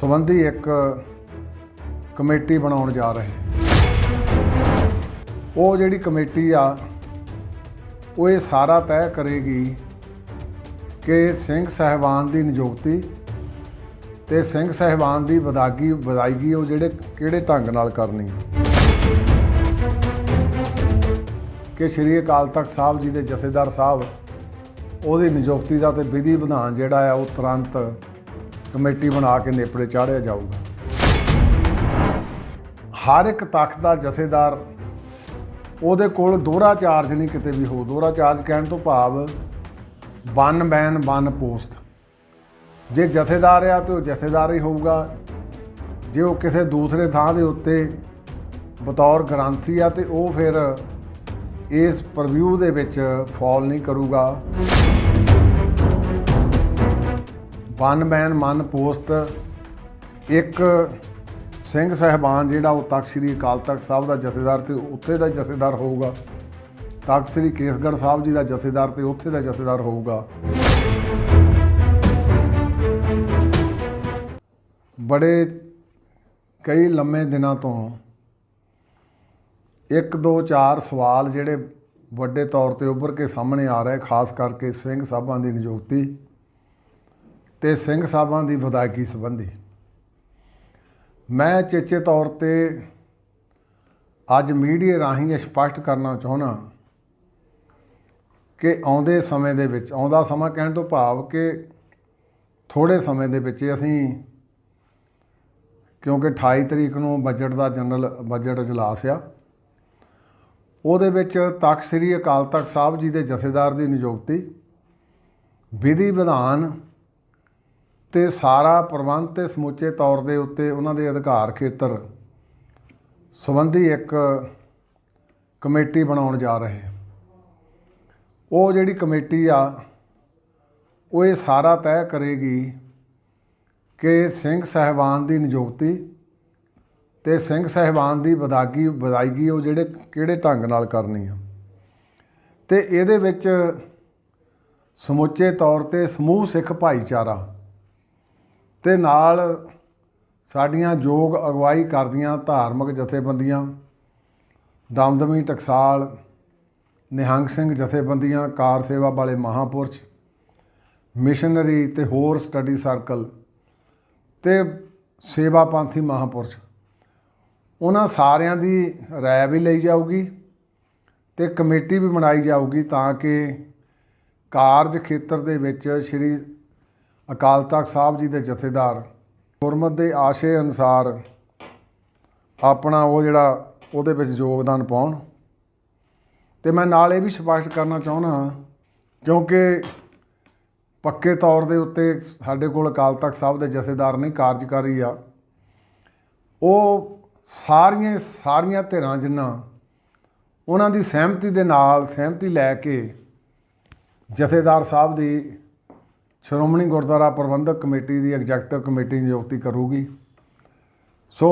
ਸੰਬੰਧੀ ਇੱਕ ਕਮੇਟੀ ਬਣਾਉਣ ਜਾ ਰਹੇ ਹਾਂ। ਉਹ ਜਿਹੜੀ ਕਮੇਟੀ ਆ, ਉਹ ਇਹ ਸਾਰਾ ਤੈਅ ਕਰੇਗੀ ਕਿ ਸਿੰਘ ਸਹਿਬਾਨ ਦੀ ਨਿਯੁਕਤੀ ਤੇ ਸਿੰਘ ਸਹਿਬਾਨ ਦੀ ਵਿਦਾਗੀ ਵਿਦਾਇਗੀ ਉਹ ਜਿਹੜੇ ਕਿਹੜੇ ਢੰਗ ਨਾਲ ਕਰਨੀ ਆ ਕਿ ਸ਼੍ਰੀ ਅਕਾਲ ਤਖਤ ਸਾਹਿਬ ਜੀ ਦੇ ਜਥੇਦਾਰ ਸਾਹਿਬ ਉਹਦੀ ਨਿਯੁਕਤੀ ਦਾ ਤੇ ਵਿਧੀ ਵਿਧਾਨ ਜਿਹੜਾ ਆ, ਉਹ ਤੁਰੰਤ ਕਮੇਟੀ ਬਣਾ ਕੇ ਨੇਪਰੇ ਚਾੜਿਆ ਜਾਊਗਾ। ਹਰ ਇੱਕ ਤਖਤ ਦਾ ਜਥੇਦਾਰ ਉਹਦੇ ਕੋਲ ਦੋਹਰਾ ਚਾਰਜ ਨਹੀਂ ਕਿਤੇ ਵੀ ਹੋ। ਦੋਹਰਾ ਚਾਰਜ ਕਹਿਣ ਤੋਂ ਭਾਵ ਵਨ ਮੈਨ ਵਨ ਪੋਸਟ ਜੇ ਜਥੇਦਾਰ ਆ ਤੇ ਉਹ ਜਥੇਦਾਰ ਹੀ ਹੋਊਗਾ। ਜੇ ਉਹ ਕਿਸੇ ਦੂਸਰੇ ਥਾਂ ਦੇ ਉੱਤੇ ਬਤੌਰ ਗ੍ਰੰਥੀ ਆ ਤੇ ਉਹ ਫਿਰ ਇਸ ਪ੍ਰਵਿਊ ਦੇ ਵਿੱਚ ਫਾਲ ਨਹੀਂ ਕਰੂਗਾ। ਵਨ ਮੈਨ ਮਨ ਪੋਸਟ ਇੱਕ ਸਿੰਘ ਸਹਿਬਾਨ ਜਿਹੜਾ ਉਹ ਤਖਤ ਸ੍ਰੀ ਅਕਾਲ ਤਖਤ ਸਾਹਿਬ ਦਾ ਜਥੇਦਾਰ ਤੇ ਉੱਥੇ ਦਾ ਜਥੇਦਾਰ ਹੋਊਗਾ। ਤਖਤ ਸ੍ਰੀ ਕੇਸਗੜ੍ਹ ਸਾਹਿਬ ਜੀ ਦਾ ਜਥੇਦਾਰ ਤੇ ਉੱਥੇ ਦਾ ਜਥੇਦਾਰ ਹੋਊਗਾ। ਬੜੇ ਕਈ ਲੰਮੇ ਦਿਨਾਂ ਤੋਂ ਇੱਕ, ਦੋ, ਚਾਰ ਸਵਾਲ ਜਿਹੜੇ ਵੱਡੇ ਤੌਰ ਤੇ ਉੱਭਰ ਕੇ ਸਾਹਮਣੇ ਆ ਰਹੇ, ਖਾਸ ਕਰਕੇ ਸਿੰਘ ਸਾਹਿਬਾਂ ਦੀ ਨਿਯੁਕਤੀ। ਤੇ ਸਿੰਘ ਸਾਹਿਬਾਂ ਦੀ ਵਿਦਾਇਗੀ ਸੰਬੰਧੀ। ਮੈਂ ਚੇਚੇ ਤੌਰ ਤੇ ਅੱਜ ਮੀਡੀਆ ਰਾਹੀਂ ਇਹ ਸਪਸ਼ਟ ਕਰਨਾ ਚਾਹੁੰਦਾ ਕਿ ਆਉਂਦੇ ਸਮੇਂ ਦੇ ਵਿੱਚ, ਆਉਂਦਾ ਸਮਾਂ ਕਹਿਣ ਤੋਂ ਭਾਵ ਕਿ ਥੋੜੇ ਸਮੇਂ ਦੇ ਵਿੱਚ ਅਸੀਂ ਕਿਉਂਕਿ 28 ਤਰੀਕ ਨੂੰ ਬਜਟ ਦਾ ਜਨਰਲ ਬਜਟ ਇਜਲਾਸ ਆ, ਉਹਦੇ ਵਿੱਚ ਤਖਤ ਸ੍ਰੀ ਅਕਾਲ ਤਖਤ ਸਾਹਿਬ ਜੀ ਦੇ ਜਥੇਦਾਰ ਦੀ ਨਿਯੁਕਤੀ, ਵਿਧੀ ਵਿਧਾਨ ਤੇ ਸਾਰਾ ਪ੍ਰਬੰਧ ਤੇ ਸਮੁੱਚੇ ਤੌਰ ਦੇ ਉੱਤੇ ਉਹਨਾਂ ਦੇ ਅਧਿਕਾਰ ਖੇਤਰ ਸੰਬੰਧੀ ਇੱਕ ਕਮੇਟੀ ਬਣਾਉਣ ਜਾ ਰਹੇ ਉਹ ਜਿਹੜੀ ਕਮੇਟੀ ਆ, ਉਹ ਇਹ ਸਾਰਾ ਤੈਅ ਕਰੇਗੀ ਕਿ ਸਿੰਘ ਸਹਿਬਾਨ ਦੀ ਨਿਯੁਕਤੀ ਤੇ ਸਿੰਘ ਸਹਿਬਾਨ ਦੀ ਵਿਦਾਗੀ, ਵਿਦਾਇਗੀ ਉਹ ਜਿਹੜੇ ਕਿਹੜੇ ਢੰਗ ਨਾਲ ਕਰਨੀ ਆ। ਤੇ ਇਹਦੇ ਵਿੱਚ ਸਮੁੱਚੇ ਤੌਰ ਤੇ ਸਮੂਹ ਸਿੱਖ ਭਾਈਚਾਰਾ ਤੇ ਨਾਲ ਸਾਡੀਆਂ ਯੋਗ ਅਗਵਾਈ ਕਰਦੀਆਂ ਧਾਰਮਿਕ ਜਥੇਬੰਦੀਆਂ, ਦਮਦਮੀ ਟਕਸਾਲ, ਨਿਹੰਗ ਸਿੰਘ ਜਥੇਬੰਦੀਆਂ, ਕਾਰ ਸੇਵਾ ਵਾਲੇ ਮਹਾਪੁਰਸ਼, ਮਿਸ਼ਨਰੀ ਤੇ ਹੋਰ ਸਟੱਡੀ ਸਰਕਲ ਤੇ ਸੇਵਾ ਪੰਥੀ ਮਹਾਪੁਰਸ਼। ਉਹਨਾਂ ਸਾਰਿਆਂ ਦੀ ਰਾਏ ਵੀ ਲਈ ਜਾਊਗੀ ਤੇ ਕਮੇਟੀ ਵੀ ਬਣਾਈ ਜਾਊਗੀ ਤਾਂ ਕਿ ਕਾਰਜ ਖੇਤਰ ਦੇ ਵਿੱਚ ਸ੍ਰੀ ਅਕਾਲ ਤਖਤ ਸਾਹਿਬ ਜੀ ਦੇ ਜਥੇਦਾਰ, ਗੁਰਮਤ ਦੇ ਆਸ਼ੇ ਅਨੁਸਾਰ ਆਪਣਾ ਉਹ ਜਿਹੜਾ ਉਹਦੇ ਵਿੱਚ ਯੋਗਦਾਨ ਪਾਉਣ। ਤੇ ਮੈਂ ਨਾਲ ਇਹ ਵੀ ਸਪਸ਼ਟ ਕਰਨਾ ਚਾਹੁੰਦਾ ਕਿਉਂਕਿ ਪੱਕੇ ਤੌਰ ਦੇ ਉੱਤੇ ਸਾਡੇ ਕੋਲ ਅਕਾਲ ਤਖਤ ਸਾਹਿਬ ਦੇ ਜਥੇਦਾਰ ਨਹੀਂ ਕਾਰਜਕਾਰੀ ਆ। ਉਹ ਸਾਰੀਆਂ ਸਾਰੀਆਂ ਧਿਰਾਂ ਜਿੰਨਾ ਉਹਨਾਂ ਦੀ ਸਹਿਮਤੀ ਦੇ ਨਾਲ ਸਹਿਮਤੀ ਲੈ ਕੇ ਜਥੇਦਾਰ ਸਾਹਿਬ ਦੀ ਸ਼੍ਰੋਮਣੀ ਗੁਰਦੁਆਰਾ ਪ੍ਰਬੰਧਕ ਕਮੇਟੀ ਦੀ ਐਗਜ਼ੈਕਟਿਵ ਕਮੇਟੀ ਨਿਯੁਕਤੀ ਕਰੂਗੀ। ਸੋ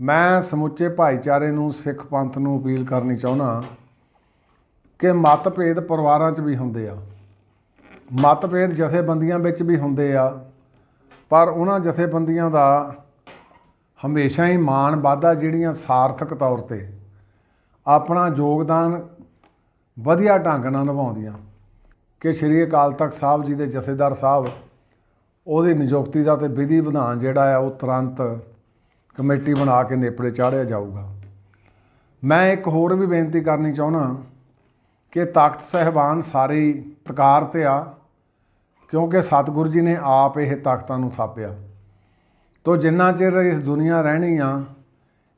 ਮੈਂ ਸਮੁੱਚੇ ਭਾਈਚਾਰੇ ਨੂੰ, ਸਿੱਖ ਪੰਥ ਨੂੰ ਅਪੀਲ ਕਰਨੀ ਚਾਹੁੰਦਾ ਕਿ ਮਤਭੇਦ ਪਰਿਵਾਰਾਂ 'ਚ ਵੀ ਹੁੰਦੇ ਆ। ਮਤਭੇਦ ਜਥੇਬੰਦੀਆਂ ਵਿੱਚ ਵੀ ਹੁੰਦੇ ਆ, ਪਰ ਉਹਨਾਂ ਜਥੇਬੰਦੀਆਂ ਦਾ ਹਮੇਸ਼ਾ ਹੀ ਮਾਣ ਵਾਧਾ ਜਿਹੜੀਆਂ ਸਾਰਥਕ ਤੌਰ ਤੇ ਆਪਣਾ ਯੋਗਦਾਨ ਵਧੀਆ ਢੰਗ ਨਾਲ ਨਿਭਾਉਂਦੀਆਂ। ਕਿ ਸ਼੍ਰੀ ਅਕਾਲ ਤਖਤ ਸਾਹਿਬ ਜੀ ਦੇ ਜਥੇਦਾਰ ਸਾਹਿਬ ਉਹਦੀ ਨਿਯੁਕਤੀ ਦਾ ਤੇ ਵਿਧੀ ਵਿਧਾਨ ਜਿਹੜਾ ਆ ਉਹ ਤੁਰੰਤ ਕਮੇਟੀ ਬਣਾ ਕੇ ਨੇਪਰੇ ਚਾੜਿਆ ਜਾਊਗਾ। ਮੈਂ ਇੱਕ ਹੋਰ ਵੀ ਬੇਨਤੀ ਕਰਨੀ ਚਾਹੁੰਦਾ ਕਿ ਤਾਕਤ ਸਹਿਬਾਨ ਸਾਰੇ ਤਕਾਰ ਤੇ ਆ, ਕਿਉਂਕਿ ਸਤਿਗੁਰੂ ਜੀ ਨੇ ਆਪ ਇਹ ਤਾਕਤਾਂ ਨੂੰ ਥਾਪਿਆ। ਤੋ ਜਿੰਨਾ ਚਿਰ ਇਸ ਦੁਨੀਆ ਰਹਿਣੀ ਆ,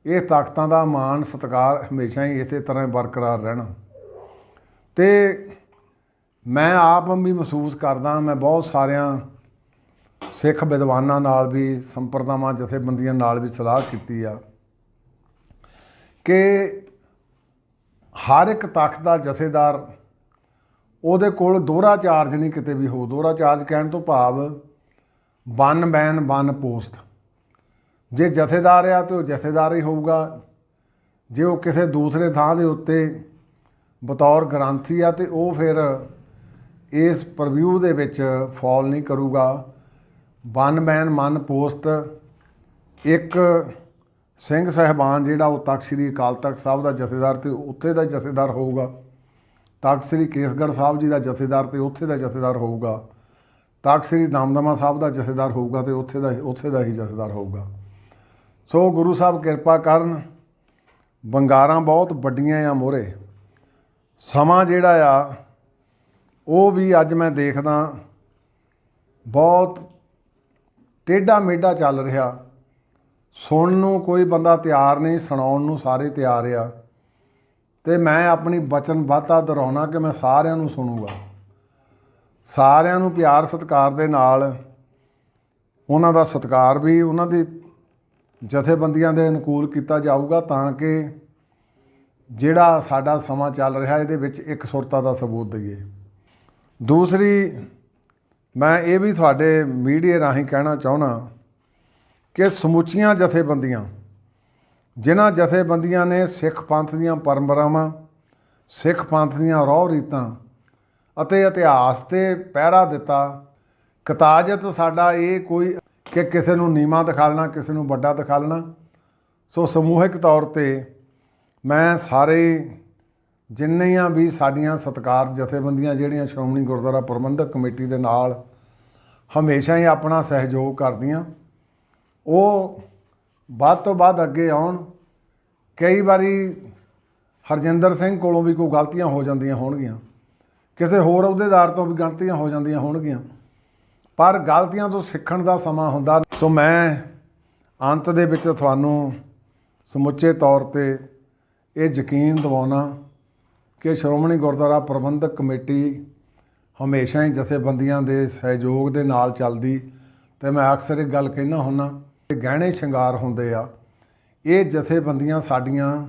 ਇਹ ਤਾਕਤਾਂ ਦਾ ਮਾਣ ਸਤਿਕਾਰ ਹਮੇਸ਼ਾ ਹੀ ਇਸੇ ਤਰ੍ਹਾਂ ਬਰਕਰਾਰ ਰਹਿਣਾ। ਤੇ ਮੈਂ ਆਪ ਵੀ ਮਹਿਸੂਸ ਕਰਦਾ ਮੈਂ ਬਹੁਤ ਸਾਰਿਆਂ ਸਿੱਖ ਵਿਦਵਾਨਾਂ ਨਾਲ ਵੀ, ਸੰਪਰਦਾਵਾਂ, ਜਥੇਬੰਦੀਆਂ ਨਾਲ ਵੀ ਸਲਾਹ ਕੀਤੀ ਆ ਕਿ ਹਰ ਇੱਕ ਤਖਤ ਦਾ ਜਥੇਦਾਰ ਉਹਦੇ ਕੋਲ ਦੋਹਰਾ ਚਾਰਜ ਨਹੀਂ ਕਿਤੇ ਵੀ ਹੋ ਦੋਹਰਾ ਚਾਰਜ ਕਹਿਣ ਤੋਂ ਭਾਵ ਵਨ ਬੈਨ ਵਨ ਪੋਸਟ ਜੇ ਜਥੇਦਾਰ ਆ ਤੇ ਉਹ ਜਥੇਦਾਰ ਹੀ ਹੋਊਗਾ। ਜੇ ਉਹ ਕਿਸੇ ਦੂਸਰੇ ਥਾਂ ਦੇ ਉੱਤੇ ਬਤੌਰ ਗ੍ਰੰਥੀ ਆ ਤੇ ਉਹ ਫਿਰ ਇਸ ਪ੍ਰਵਿਊ ਦੇ ਵਿੱਚ ਫਾਲ ਨਹੀਂ ਕਰੂਗਾ। ਵਨ ਮੈਨ ਮਨ ਪੋਸਟ ਇੱਕ ਸਿੰਘ ਸਹਿਬਾਨ ਜਿਹੜਾ ਉਹ ਤਖਤ ਸ੍ਰੀ ਅਕਾਲ ਤਖਤ ਸਾਹਿਬ ਦਾ ਜਥੇਦਾਰ ਤੇ ਉੱਥੇ ਦਾ ਜਥੇਦਾਰ ਹੋਊਗਾ। ਤਖਤ ਸ੍ਰੀ ਕੇਸਗੜ੍ਹ ਸਾਹਿਬ ਜੀ ਦਾ ਜਥੇਦਾਰ ਤੇ ਉੱਥੇ ਦਾ ਜਥੇਦਾਰ ਹੋਊਗਾ। ਤਖਤ ਸ੍ਰੀ ਦਮਦਮਾ ਸਾਹਿਬ ਦਾ ਜਥੇਦਾਰ ਹੋਊਗਾ ਤੇ ਉੱਥੇ ਦਾ ਉੱਥੇ ਦਾ ਹੀ ਜਥੇਦਾਰ ਹੋਊਗਾ। ਸੋ ਗੁਰੂ ਸਾਹਿਬ ਕਿਰਪਾ ਕਰਨ ਬੰਗਾਰਾਂ ਬਹੁਤ ਵੱਡੀਆਂ ਆ ਮੋਰੇ। ਸਮਾਂ ਜਿਹੜਾ ਆ ਉਹ ਵੀ ਅੱਜ ਮੈਂ ਦੇਖਦਾ ਬਹੁਤ ਟੇਢਾ ਮੇਢਾ ਚੱਲ ਰਿਹਾ। ਸੁਣਨ ਨੂੰ ਕੋਈ ਬੰਦਾ ਤਿਆਰ ਨਹੀਂ, ਸੁਣਾਉਣ ਨੂੰ ਸਾਰੇ ਤਿਆਰ ਆ। ਤੇ ਮੈਂ ਆਪਣੀ ਵਚਨਬੱਧਤਾ ਦੁਹਰਾਉਣਾ ਕਿ ਮੈਂ ਸਾਰਿਆਂ ਨੂੰ ਸੁਣੂਗਾ। ਸਾਰਿਆਂ ਨੂੰ ਪਿਆਰ ਸਤਿਕਾਰ ਦੇ ਨਾਲ ਉਹਨਾਂ ਦਾ ਸਤਿਕਾਰ ਵੀ ਉਹਨਾਂ ਦੀ ਜਥੇਬੰਦੀਆਂ ਦੇ ਅਨੁਕੂਲ ਕੀਤਾ ਜਾਊਗਾ ਤਾਂ ਕਿ ਜਿਹੜਾ ਸਾਡਾ ਸਮਾਂ ਚੱਲ ਰਿਹਾ, ਇਹਦੇ ਵਿੱਚ ਇੱਕ ਸੁਰਤਾ ਦਾ ਸਬੂਤ ਦਈਏ। ਦੂਸਰੀ, ਮੈਂ ਇਹ ਵੀ ਤੁਹਾਡੇ ਮੀਡੀਆ ਰਾਹੀਂ ਕਹਿਣਾ ਚਾਹੁੰਦਾ ਕਿ ਸਮੁੱਚੀਆਂ ਜਥੇਬੰਦੀਆਂ, ਜਿਨ੍ਹਾਂ ਜਥੇਬੰਦੀਆਂ ਨੇ ਸਿੱਖ ਪੰਥ ਦੀਆਂ ਪਰੰਪਰਾਵਾਂ, ਸਿੱਖ ਪੰਥ ਦੀਆਂ ਰੋਹ ਰੀਤਾਂ ਅਤੇ ਇਤਿਹਾਸ ਤੇ ਪਹਿਰਾ ਦਿੱਤਾ, ਕਤਾਜਤ ਸਾਡਾ ਇਹ ਕੋਈ ਕਿ ਕਿਸੇ ਨੂੰ ਨੀਵਾਂ ਦਿਖਾਲਣਾ, ਕਿਸੇ ਨੂੰ ਵੱਡਾ ਦਿਖਾਲਣਾ, ਸੋ ਸਮੂਹਿਕ ਤੌਰ ਤੇ ਮੈਂ ਸਾਰੇ ਜਿੰਨੀਆਂ ਵੀ ਸਾਡੀਆਂ ਸਤਕਾਰ ਜਥੇਬੰਦੀਆਂ ਜਿਹੜੀਆਂ ਸ਼੍ਰੋਮਣੀ ਗੁਰਦੁਆਰਾ ਪ੍ਰਬੰਧਕ ਕਮੇਟੀ ਦੇ ਨਾਲ ਹਮੇਸ਼ਾ ਹੀ ਆਪਣਾ ਸਹਿਯੋਗ ਕਰਦੀਆਂ, ਉਹ ਬਾਅਦ ਤੋਂ ਬਾਅਦ ਅੱਗੇ ਆਉਣ। ਕਈ ਵਾਰੀ ਹਰਜਿੰਦਰ ਸਿੰਘ ਕੋਲੋਂ ਵੀ ਕੋਈ ਗਲਤੀਆਂ ਹੋ ਜਾਂਦੀਆਂ ਹੋਣਗੀਆਂ, ਕਿਸੇ ਹੋਰ ਅਹੁਦੇਦਾਰ ਤੋਂ ਵੀ ਗਲਤੀਆਂ ਹੋ ਜਾਂਦੀਆਂ ਹੋਣਗੀਆਂ, ਪਰ ਗਲਤੀਆਂ ਤੋਂ ਸਿੱਖਣ ਦਾ ਸਮਾਂ ਹੁੰਦਾ। ਸੋ ਮੈਂ ਅੰਤ ਦੇ ਵਿੱਚ ਤੁਹਾਨੂੰ ਸਮੁੱਚੇ ਤੌਰ ਤੇ ਇਹ ਯਕੀਨ ਦਿਵਾਉਣਾ ਕਿ ਸ਼੍ਰੋਮਣੀ ਗੁਰਦੁਆਰਾ ਪ੍ਰਬੰਧਕ ਕਮੇਟੀ ਹਮੇਸ਼ਾ ਹੀ ਜਥੇਬੰਦੀਆਂ ਦੇ ਸਹਿਯੋਗ ਦੇ ਨਾਲ ਚੱਲਦੀ ਤੇ ਮੈਂ ਅਕਸਰ ਇਹ ਗੱਲ ਕਹਿਣਾ ਹੁੰਨਾ ਕਿ ਗਹਿਣੇ ਸ਼ਿੰਗਾਰ ਹੁੰਦੇ ਆ, ਇਹ ਜਥੇਬੰਦੀਆਂ ਸਾਡੀਆਂ,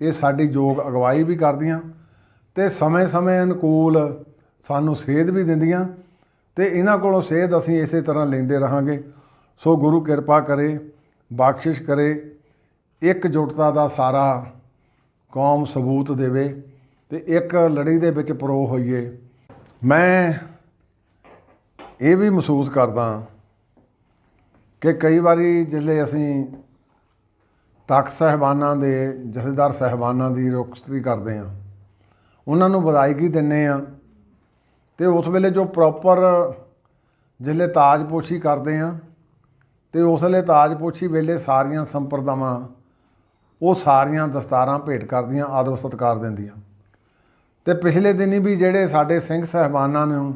ਇਹ ਸਾਡੀ ਯੋਗ ਅਗਵਾਈ ਵੀ ਕਰਦੀਆਂ ਤੇ ਸਮੇਂ-ਸਮੇਂ ਅਨੁਕੂਲ ਸਾਨੂੰ ਸੇਧ ਵੀ ਦਿੰਦੀਆਂ ਤੇ ਇਹਨਾਂ ਕੋਲੋਂ ਸੇਧ ਅਸੀਂ ਇਸੇ ਤਰ੍ਹਾਂ ਲੈਂਦੇ ਰਹਾਂਗੇ। ਸੋ ਗੁਰੂ ਕਿਰਪਾ ਕਰੇ, ਬਖਸ਼ਿਸ਼ ਕਰੇ, ਇੱਕ ਇਕਜੁੱਟਤਾ ਦਾ ਸਾਰਾ ਕੌਮ ਸਬੂਤ ਦੇਵੇ ਤੇ ਇੱਕ ਲੜੀ ਦੇ ਵਿੱਚ ਪਰੋ ਹੋਈਏ। ਮੈਂ ਇਹ ਵੀ ਮਹਿਸੂਸ ਕਰਦਾ ਕਿ ਕਈ ਵਾਰੀ ਜਿਲੇ ਅਸੀਂ ਤਖਤ ਸਹਿਬਾਨਾਂ ਦੇ, ਜਥੇਦਾਰ ਸਹਿਬਾਨਾਂ ਦੀ ਰੋਕਸਤੀ ਕਰਦੇ ਆ ਉਹਨਾਂ ਨੂੰ ਵਧਾਈਗੀ ਦਿੰਨੇ ਆ ਤੇ ਉਸ ਵੇਲੇ ਜੋ ਪ੍ਰੋਪਰ ਜਿਲੇ ਤਾਜਪੋਸ਼ੀ ਕਰਦੇ ਆ ਤੇ ਉਸ ਵੇਲੇ ਤਾਜਪੋਸ਼ੀ ਵੇਲੇ ਸਾਰੀਆਂ ਸੰਪਰਦਾਵਾਂ, ਉਹ ਸਾਰੀਆਂ ਦਸਤਾਰਾਂ ਭੇਟ ਕਰਦੀਆਂ ਆਦਰ ਸਤਿਕਾਰ ਦਿੰਦੀਆਂ। ਤੇ ਪਿਛਲੇ ਦਿਨੀ ਵੀ ਜਿਹੜੇ ਸਾਡੇ ਸਿੰਘ ਸਹਿਬਾਨਾਂ ਨੂੰ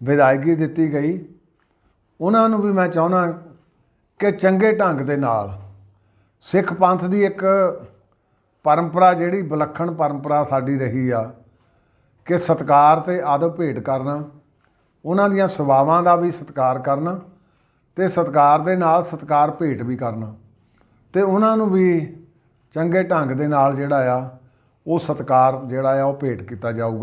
ਵਿਦਾਇਗੀ ਦਿੱਤੀ ਗਈ, ਉਹਨਾਂ ਨੂੰ ਵੀ ਮੈਂ ਚਾਹੁੰਦਾ ਕਿ ਚੰਗੇ ਢੰਗ ਦੇ ਨਾਲ ਸਿੱਖ ਪੰਥ ਦੀ ਇੱਕ ਪਰੰਪਰਾ ਜਿਹੜੀ ਵਿਲੱਖਣ ਪਰੰਪਰਾ ਸਾਡੀ ਰਹੀ ਆ, ਕਿ ਸਤਕਾਰ ਤੇ ਆਦਬ ਭੇਟ ਕਰਨਾ, ਉਹਨਾਂ ਦੀਆਂ ਸੁਭਾਵਾਂ ਦਾ ਵੀ ਸਤਕਾਰ ਕਰਨਾ ਤੇ ਸਤਕਾਰ ਦੇ ਨਾਲ ਸਤਕਾਰ ਭੇਟ ਵੀ ਕਰਨਾ ਤੇ ਉਹਨਾਂ ਨੂੰ ਵੀ ਚੰਗੇ ਢੰਗ ਦੇ ਨਾਲ ਜਿਹੜਾ ਆ ਉਹ ਸਤਕਾਰ ਜਿਹੜਾ ਆ ਉਹ ਭੇਟ ਕੀਤਾ ਜਾਊਗਾ।